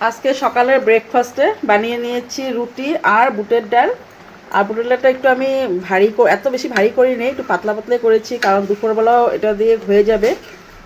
আজকে সকালের ব্রেকফাস্টে বানিয়ে নিয়েছি রুটি আর বুটের ডাল। আর বুটের ডালটা একটু আমি ভারী এত বেশি ভারী করিনি একটু পাতলা পাতলাই করেছি কারণ দুপুরবেলাও এটা দিয়ে হয়ে যাবে।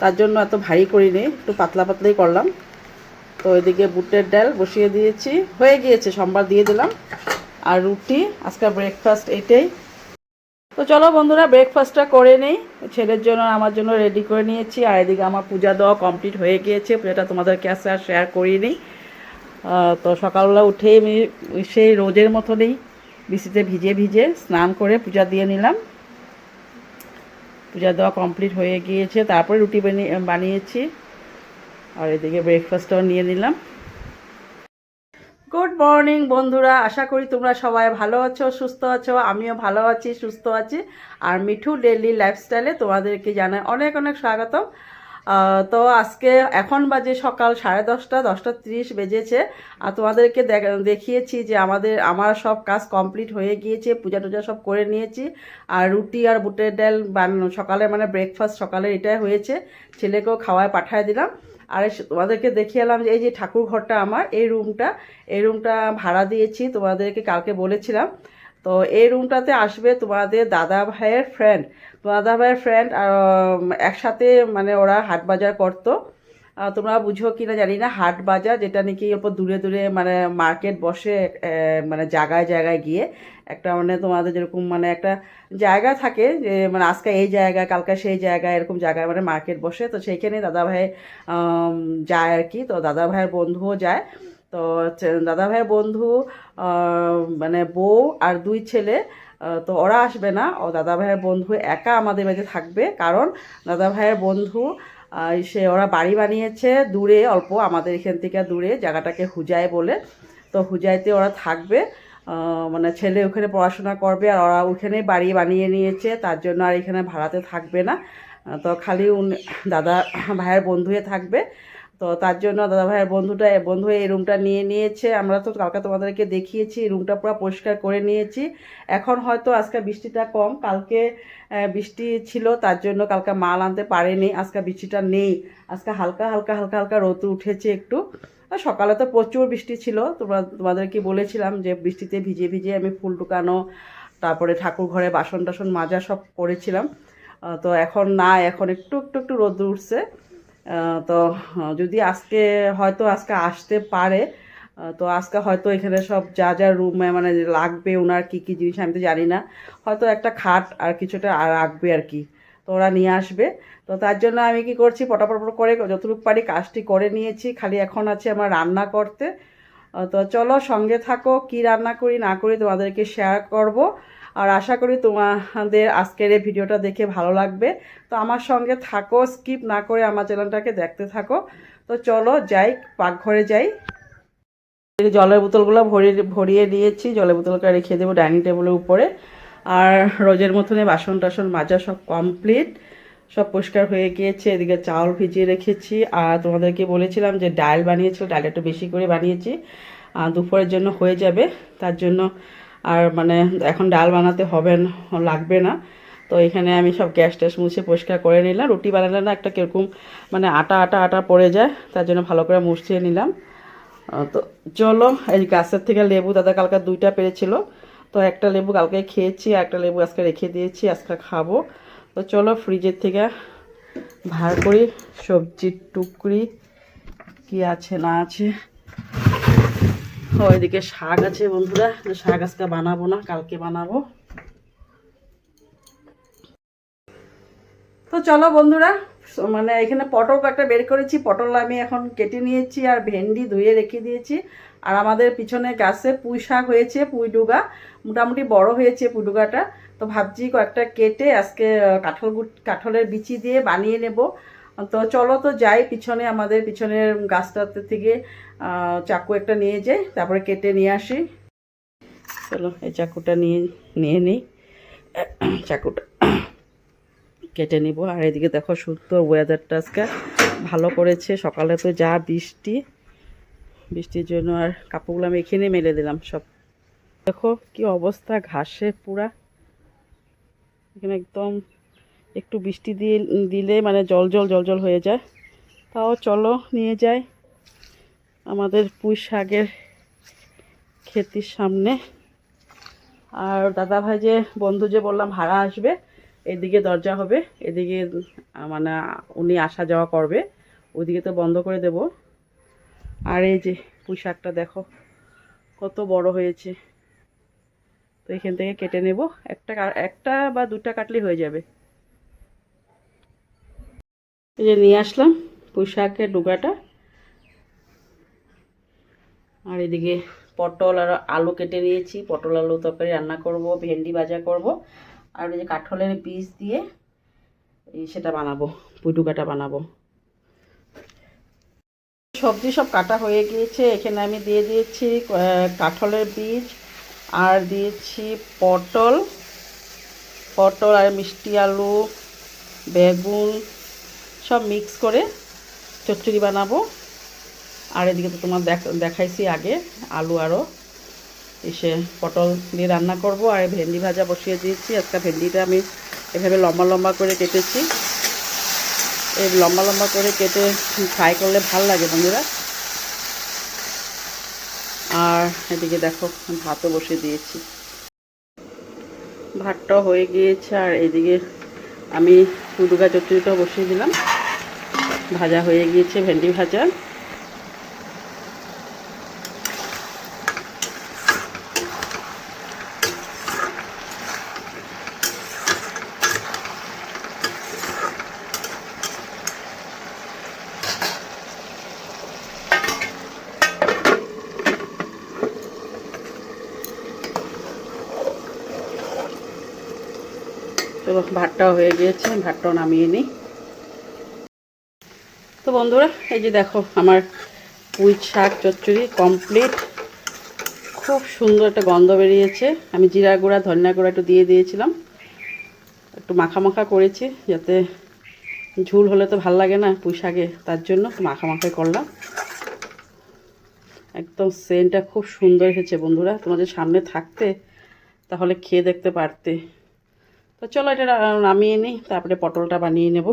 তার জন্য এত ভারী করিনি একটু পাতলা পাতলাই করলাম। তো এদিকে বুটের ডাল বসিয়ে দিয়েছি। হয়ে গিয়েছে সোমবার দিয়ে দিলাম। আর রুটি আজকে ব্রেকফাস্ট এটাই। তো চলো বন্ধুরা ব্রেকফাস্টটা করে নেই। ছেলের জন্য আমার জন্য রেডি করে নিয়েছি। আর এদিকে আমার পূজা দেওয়া কমপ্লিট হয়ে গিয়েছে। পূজাটা তোমাদের কাছে আর শেয়ার করিনি। আহ, তো সকালবেলা উঠেই আমি সেই রোজের মতনই বৃষ্টিতে ভিজে ভিজে স্নান করে পূজা দিয়ে নিলাম। পূজা দেওয়া কমপ্লিট হয়ে গিয়েছে। তারপরে রুটি বানিয়ে বানিয়েছি। আর এদিকে ব্রেকফাস্টটাও নিয়ে নিলাম। গুড মর্নিং বন্ধুরা, আশা করি তোমরা সবাই ভালো আছো, সুস্থ আছো, আমিও ভালো আছি, সুস্থ আছি। আর মিঠু ডেলি লাইফস্টাইলে তোমাদেরকে জানাই অনেক অনেক স্বাগতম। তো আজকে এখন বাজে সকাল সাড়ে দশটা দশটা তিরিশ বেজেছে। আর তোমাদেরকে দেখ- দেখিয়েছি যে আমাদের আমার সব কাজ কমপ্লিট হয়ে গিয়েছে, পূজা টুজা সব করে নিয়েছি। আর রুটি আর বুটের ডাল সকালে মানে ব্রেকফাস্ট সকালে এটাই হয়েছে। ছেলেকেও খাওয়ায় পাঠায় দিলাম। আর তোমাদেরকে দেখিয়ে এলাম যে এই যে ঠাকুর ঘরটা আমার, এই রুমটা এই রুমটা ভাড়া দিয়েছি। তোমাদেরকে কালকে বলেছিলাম। তো এই রুমটাতে আসবে তোমাদের দাদা ভাইয়ের ফ্রেন্ড দাদা ভাইয়ের ফ্রেন্ড একসাথে মানে ওরা হাট বাজার করতো। তোমরা বুঝো কি না জানি না, হাট বাজার যেটা নাকি অল্প দূরে দূরে মানে মার্কেট বসে মানে জায়গায় জায়গায় গিয়ে একটা মানে তোমাদের যেরকম মানে একটা জায়গা থাকে যে মানে আজকে এই জায়গায় কালকে সেই জায়গায় এরকম জায়গায় মানে মার্কেট বসে। তো সেইখানে দাদা ভাই যায় আর কি। তো দাদা ভাইয়ের বন্ধুও যায়। তো দাদা ভাইয়ের বন্ধু মানে বউ আর দুই ছেলে তো ওরা আসবে না। ও দাদা ভাইয়ের বন্ধু একা আমাদের বাড়িতে থাকবে কারণ দাদা ভাইয়ের বন্ধু সে ওরা বাড়ি বানিয়েছে দূরে, অল্প আমাদের এখান থেকে দূরে, জায়গাটাকে হুজায় বলে। তো হুজাইতে ওরা থাকবে মানে ছেলে ওখানে পড়াশোনা করবে আর ওরা ওখানেই বাড়ি বানিয়ে নিয়েছে, তার জন্য আর এখানে ভাড়াতে থাকবে না। তো খালি উনি, দাদা ভাইয়ের বন্ধুয়ে থাকবে। তো তার জন্য দাদা ভাইয়ের বন্ধুটা, বন্ধু এই রুমটা নিয়ে নিয়েছে। আমরা তো কালকে তোমাদেরকে দেখিয়েছি রুমটা পুরো পরিষ্কার করে নিয়েছি। এখন হয়তো আজকে বৃষ্টিটা কম, কালকে বৃষ্টি ছিল, তার জন্য কালকে মাল আনতে পারেনি, আজকে বৃষ্টিটা নেই। আজকে হালকা হালকা হালকা হালকা রোদ উঠেছে একটু। সকালে তো প্রচুর বৃষ্টি ছিল, তোমরা তোমাদেরকে বলেছিলাম যে বৃষ্টিতে ভিজে ভিজে আমি ফুল টুকানো তারপরে ঠাকুর ঘরে বাসন টাসন মাজা সব করেছিলাম। তো এখন না, এখন একটু একটু একটু রোদ উঠছে। তো যদি আজকে, হয়তো আজকে আসতে পারে তো আজকে হয়তো এখানে সব যা যা রুমে মানে লাগবে, ওনার কী কী জিনিস আমি তো জানি না। হয়তো একটা খাট আর কিছুটা রাখবে আর কি, তো ওরা নিয়ে আসবে। তো তার জন্য আমি কি করছি, পটাপট করে যতটুকু পারি কাজটি করে নিয়েছি, খালি এখন আছে আমার রান্না করতে। তো চলো সঙ্গে থাকো, কি রান্না করি না করি তোমাদেরকে শেয়ার করব। আর আশা করি তোমাদের আজকের এই ভিডিওটা দেখে ভালো লাগবে। তো আমার সঙ্গে থাকো, স্কিপ না করে আমার চ্যানেলটাকে দেখতে থাকো। তো চলো যাই, পাকঘরে যাই। জলের বোতলগুলো ভরিয়ে ভরিয়ে নিয়েছি, জলের বোতলটা রেখে দেবো ডাইনিং টেবিলের উপরে। আর রোজের মতনে বাসন টাসন মাজা সব কমপ্লিট, সব পরিষ্কার হয়ে গিয়েছে। এদিকে চাউল ভিজিয়ে রেখেছি। আর তোমাদেরকে বলেছিলাম যে ডাল বানিয়েছিল ডাল একটু বেশি করে বানিয়েছি। দুপুরের জন্য হয়ে যাবে, তার জন্য আর মানে এখন ডাল বানাতে হবে লাগবে না। তো এখানে আমি সব গ্যাস ট্যাস মুছে পরিষ্কার করে নিলাম। রুটি বানালে না একটা কীরকম মানে আটা আটা আটা পড়ে যায়, তার জন্য ভালো করে মুছিয়ে নিলাম। তো চলো, এই গাছের থেকে লেবু, দাদা কালকে দুইটা পেরেছিল। তো একটা লেবু কালকে খেয়েছি একটা লেবু আজকে রেখে দিয়েছি, আজকে খাব। তো চলো, ফ্রিজের থেকে ভার করি, সবজির টুকরি, কি আছে না আছে। ওইদিকে শাক আছে বন্ধুরা শাক আজকে বানাবো না, কালকে বানাবো। তো চলো বন্ধুরা মানে এখানে পটল একটা বের করেছি, পটল আমি এখন কেটে নিয়েছি আর ভেন্ডি ধুয়ে রেখে দিয়েছি। আর আমাদের পিছনে গাছে পুঁই শাক হয়েছে, পুঁই ডুগা, মোটামুটি বড় হয়েছে পুঁই ডুগাটা। তো ভাবছি কয়েকটা কেটে আজকে কাঁঠাল কাঁঠালের বিচি দিয়ে বানিয়ে নেব। তো চলো তো যাই পিছনে আমাদের পিছনের গাছটাতে থেকে চাকু একটা নিয়ে যাই, তারপরে কেটে নিয়ে আসি। চলো, এই চাকুটা নিয়ে নিয়ে নিই। চাকুটা কেটে নিব। আর এদিকে দেখো সুন্দর ওয়েদারটা আজকে ভালো করেছে। সকালে তো যা বৃষ্টি, বৃষ্টির জন্য আর কাপড়গুলো আমি এখানে মেলে দিলাম সব। দেখো কি অবস্থা, ঘাসে পুরা। এখানে একদম একটু বৃষ্টি দিয়ে, দিলে মানে জল জল জল জল হয়ে যায়। তাও চলো নিয়ে যাই আমাদের পুঁই শাকের ক্ষেতির সামনে। আর দাদা ভাই যে, বন্ধু যে বললাম, ভাড়া আসবে, এদিকে দরজা হবে, এদিকে মানে উনি আসা যাওয়া করবে ওইদিকে তো বন্ধ করে দেব। আর এই যে পুঁই শাকটা দেখো, কত বড় হয়েছে। তো এখান থেকে কেটে নেব, একটা একটা বা দুটা কাটলেই হয়ে যাবে। এই যে নিয়ে আসলাম পুঁই শাকের ডুগাটা। আর এদিকে পটল আর আলু কেটে নিয়েছি। পটল আলু তরকারি রান্না করব, ভেন্ডি ভাজা করব। আর এই যে কাঠলের পিস দিয়ে এই সেটা বানাবো, পুইডুকাটা বানাবো। সবজি সব কাটা হয়ে গিয়েছে। এখানে আমি দিয়ে দিয়েছি কাঠলের বীজ, আর দিয়েছি পটল। পটল আর মিষ্টি আলু, বেগুন সব মিক্স করে চচ্চড়ি বানাবো। আর এদিকে তো তোমার দেখ দেখাইছি আগে, আলু আরও এসে পটল দিয়ে রান্না করব, আর ভেন্ডি ভাজা বসিয়ে দিয়েছি। আজকে ভেন্ডিটা আমি এভাবে লম্বা লম্বা করে কেটেছি। এই লম্বা লম্বা করে কেটে ফ্রাই করলে ভালো লাগে বন্ধুরা। আর এদিকে দেখো, ভাতও বসিয়ে দিয়েছি। ভাতটা হয়ে গিয়েছে, আর এদিকে আমি পুডুকা চচ্চড়িটা বসিয়ে দিলাম। ভাজা হয়ে গিয়েছে ভেন্ডি ভাজা। তো ভাতটাও হয়ে গিয়েছে, ভাতটাও নামিয়ে নিই। তো বন্ধুরা, এই যে দেখো আমার পুঁই শাক চচ্চড়ি কমপ্লিট খুব সুন্দর একটা গন্ধ বেরিয়েছে। আমি জিরা গুঁড়া, ধনিয়া গুঁড়া একটু দিয়ে দিয়েছিলাম। একটু মাখা মাখা করেছি যাতে ঝুল হলে তো ভালো লাগে না পুঁই শাকে, তার জন্য একটু মাখা করলাম। একদম সেন্টটা খুব সুন্দর এসেছে বন্ধুরা। তোমাদের সামনে থাকতে, তাহলে খেয়ে দেখতে পারতে। তো চলো এটা নামিয়ে নিই, তারপরে পটলটা বানিয়ে নেব।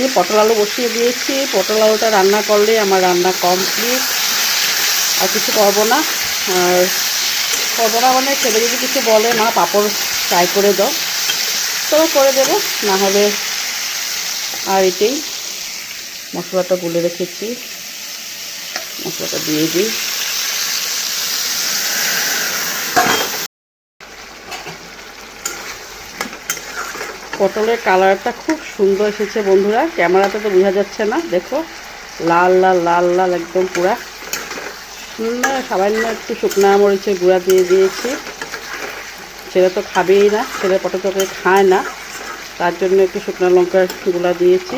এই পটল আলু বসিয়ে দিয়েছি, পটল আলুটা রান্না করলে আমার রান্না কমপ্লিট আর কিছু করব না, আর করব না মানে ছেলে যদি কিছু বলে, মা, পাঁপড় ফ্রাই করে দাও। তবে করে দেবো, না হলে আর এটাই মশলাটা গুলে রেখেছি। মশলাটা দিয়ে দিই। পটলের কালারটা খুব সুন্দর এসেছে বন্ধুরা। ক্যামেরাতে তো বোঝা যাচ্ছে না। দেখো, লাল লাল লাল লাল একদম পুরা। সুন্দর, সামান্য একটু শুকনা মরিচের গুঁড়া দিয়ে দিয়েছি। ছেলে তো খাবেই না, ছেলে পটল খায় না। তার জন্য একটু শুকনো লঙ্কার গুঁড়া দিয়েছি।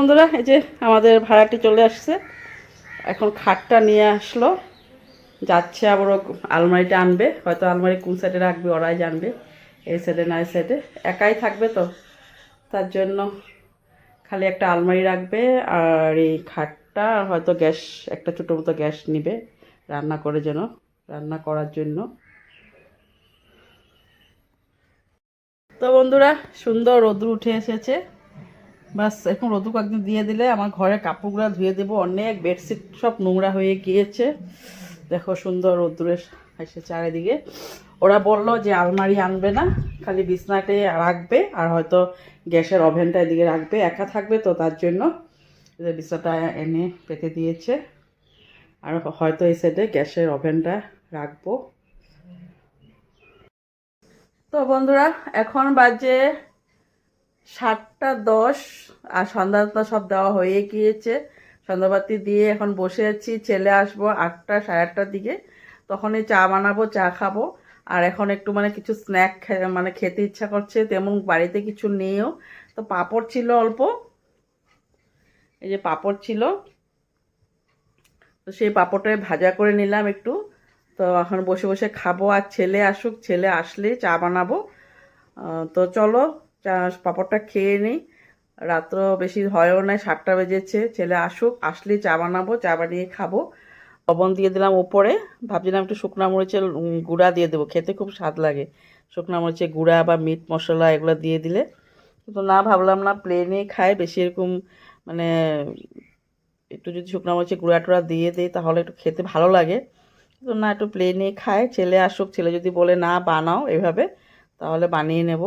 বন্ধুরা, এই যে আমাদের ভাড়াটি চলে আসছে। এখন খাটটা নিয়ে আসলো। যাচ্ছে আবার আলমারিটা আনবে। হয়তো আলমারি কোন সাইডে রাখবে, ওরাই জানবে, এই সাইডে না এই সাইডে একাই থাকবে তো। তার জন্য খালি একটা আলমারি রাখবে আর এই খাটটা হয়তো গ্যাস, একটা ছোটো মতো গ্যাস নিবে রান্না করে যেন, রান্না করার জন্য। তো বন্ধুরা, সুন্দর রোদ্র উঠে এসেছে। বাস, এখন রোদু কয়েকদিন দিয়ে দিলে আমার ঘরে কাপড়গুলো ধুয়ে দেবো। অনেক বেডশিট সব নোংরা হয়ে গিয়েছে। দেখো সুন্দর রোদ্দুরে এসে চারিদিকে। ওরা বলল যে আলমারি আনবে না, খালি বিছনাতে রাখবে আর হয়তো গ্যাসের ওভেনটা এদিকে রাখবে, একা থাকবে তো তার জন্য। এদের বিছনাটা এনে পেতে দিয়েছে। আর হয়তো এই সাইডে গ্যাসের ওভেনটা রাখব। তো বন্ধুরা, এখন বাজে সাতটা দশ, আর সন্ধ্যাটা সব দেওয়া হয়ে গিয়েছে। সন্ধ্যাবাতি দিয়ে এখন বসে আছি ছেলে আসব আটটা, সাড়ে আটটার দিকে। তখনই চা বানাবো, চা খাব। আর এখন একটু মানে কিছু স্ন্যাক মানে খেতে ইচ্ছা করছে, তেমন বাড়িতে কিছু নেইও। তো পাপড় ছিল অল্প, এই যে পাপড় ছিল। তো সেই পাঁপড়টাই ভাজা করে নিলাম একটু। তো এখন বসে বসে খাব, আর ছেলে আসুক, ছেলে আসলে চা বানাবো। তো চলো পাঁপড়টা খেয়ে নিই। রাত্র বেশি হয়ও নাই সাতটা বেজেছে। ছেলে আসুক আসলে চা বানাবো, চা বানিয়ে খাব। লবণ দিয়ে দিলাম ওপরে। ভাবছিলাম একটু শুকনো মরিচের গুঁড়া দিয়ে দেবো, খেতে খুব স্বাদ লাগে। শুকনো মরিচের গুঁড়া বা মিট মশলা এগুলো দিয়ে দিলে। কিন্তু না, ভাবলাম না প্লেনে খায় বেশি এরকম মানে একটু যদি শুকনো মরিচের গুঁড়া টুড়া দিয়ে দিই, তাহলে একটু খেতে ভালো লাগে। তো না, একটু প্লেনে খায় ছেলে আসুক, ছেলে যদি বলে, না, বানাও এভাবে, তাহলে বানিয়ে নেব।